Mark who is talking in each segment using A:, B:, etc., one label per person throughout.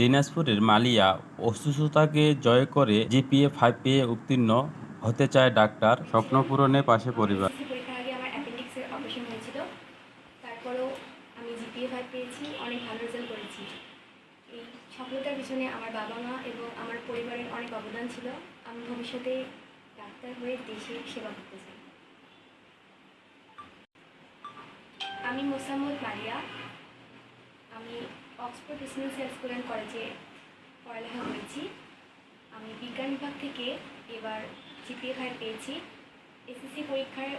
A: দিনাজপুরের মালিয়া অসুস্থতাকে জয় করে GPA five পেয়ে উত্তীর্ণ হতে চায় ডাক্তার স্বপ্ন পূরণে পাশে পরিবার।
B: সফলতার পিছনে আমার বাবা মা এবং আমার পরিবারের অনেক অবদান ছিল। আমি ভবিষ্যতে ডাক্তার হয়ে সেবা করতে চাই। আমি মোসাম্মদ মারিয়া আমি অক্সফোর্ড রেসিডেন্সিয়াল স্কুল অ্যান্ড কলেজে পড়ালেখা করেছি। আমি বিজ্ঞান বিভাগ থেকে এবার জিপিএ ফাইভ পেয়েছি। এসএসসি পরীক্ষার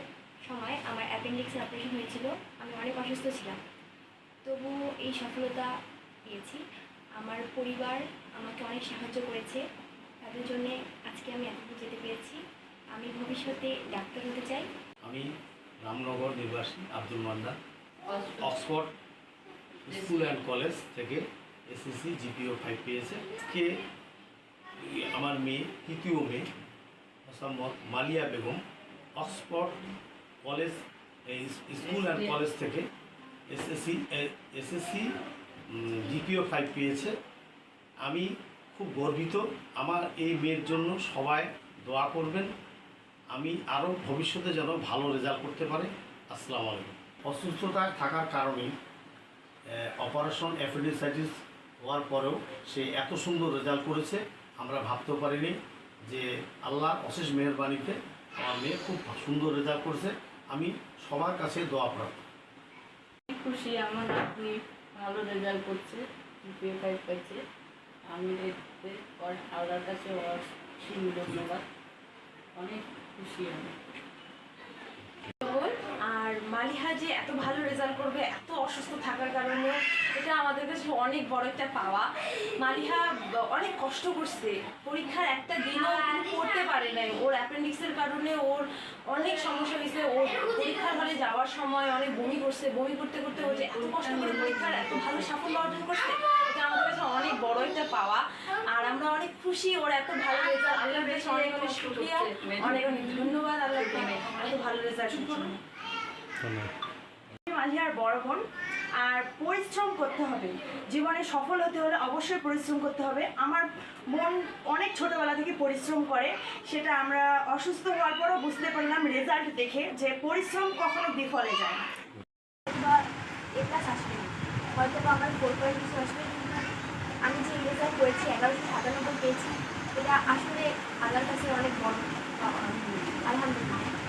B: সময় আমার অ্যাপেন্ডিক্সের অপারেশন হয়েছিল। আমি অনেক অসুস্থ ছিলাম। তবুও এই সফলতা পেয়েছি। আমার পরিবার আমাকে অনেক সাহায্য করেছে। তাদের জন্য আজকে আমি এতদূর যেতে পেরেছি। আমি ভবিষ্যতে ডাক্তার হতে চাই।
C: আমি রামনগর নিবাসী Abdul Manna. Oxford school and college থেকে এসএসসি জিপিও ফাইভ পেয়েছে কে আমার মেয়ে তৃতীয় মেয়ে মোসাম্মদ মালিয়া বেগম অক্সফোর্ড কলেজ এই স্কুল অ্যান্ড কলেজ থেকে এসএসসি এসএসসি জিপিও ফাইভ পেয়েছে আমি খুব গর্বিত আমার এই মেয়ের জন্য সবাই দোয়া করবেন। আমি আরও ভবিষ্যতে যেন ভালো রেজাল্ট করতে পারে। আসসালামু আলাইকুম। অসুস্থতা থাকার কারণে অপারেশন অ্যাপেন্ডিসাইটিস হওয়ার পরেও সে এত সুন্দর রেজাল্ট করেছে আমরা ভাবতেও পারিনি যে আল্লাহ অশেষ মেহরবানিতে আমার মেয়ে খুব সুন্দর রেজাল্ট করেছে। আমি সবার কাছে দোয়া প্রাপ্ত
D: খুশি আমার আপনি ভালো রেজাল্ট করছে জিপিএ ফাইভ পাইছে। আমি আল্লাহর কাছে অসীম ধন্যবাদ। অনেক খুশি আমি।
E: আর মালিহা যে এত ভালো রেজাল্ট করবে এত অসুস্থ থাকার কারণে এটা আমাদের কাছে অনেক বড় একটা পাওয়া। মালিহা অনেক কষ্ট করছে। পরীক্ষার একটা দিনও পড়তে পারে নাই। ওর অ্যাপেন্ডিক্সের কারণে ওর অনেক সমস্যা হয়েছে। ওর পরীক্ষার হলে যাওয়ার সময় অনেক বমি করছে। বমি করতে করতে ও যে এত কষ্ট করে পরীক্ষার এত ভালো সাফল্য অর্জন করছে এটা আমাদের কাছে অনেক বড় একটা পাওয়া। আর আমরা অনেক খুশি ওর এত ভালো রেজাল্ট আল্লাহ কাছে অনেক অনেক শুক্রিয়া। অনেক অনেক ধন্যবাদ। আল্লাহকে এত ভালো রেজাল্ট
F: মালিয়ার বড় বোন। আর পরিশ্রম করতে হবে। জীবনে সফল হতে হলে অবশ্যই পরিশ্রম করতে হবে। আমার মন অনেক ছোটোবেলা থেকে পরিশ্রম করে। সেটা আমরা অসুস্থ হওয়ার পরও বুঝতে পারলাম রেজাল্ট দেখে যে পরিশ্রম কখনো বিফলে যায় না।
B: হয়তো বা আমার কিছু আসবে আমি যে রেজাল্ট করেছি, এগারোশো সাতানব্বই পেয়েছি, এটা আসলে আল্লাহর কাছে অনেক বড়। আলহামদুলিল্লাহ।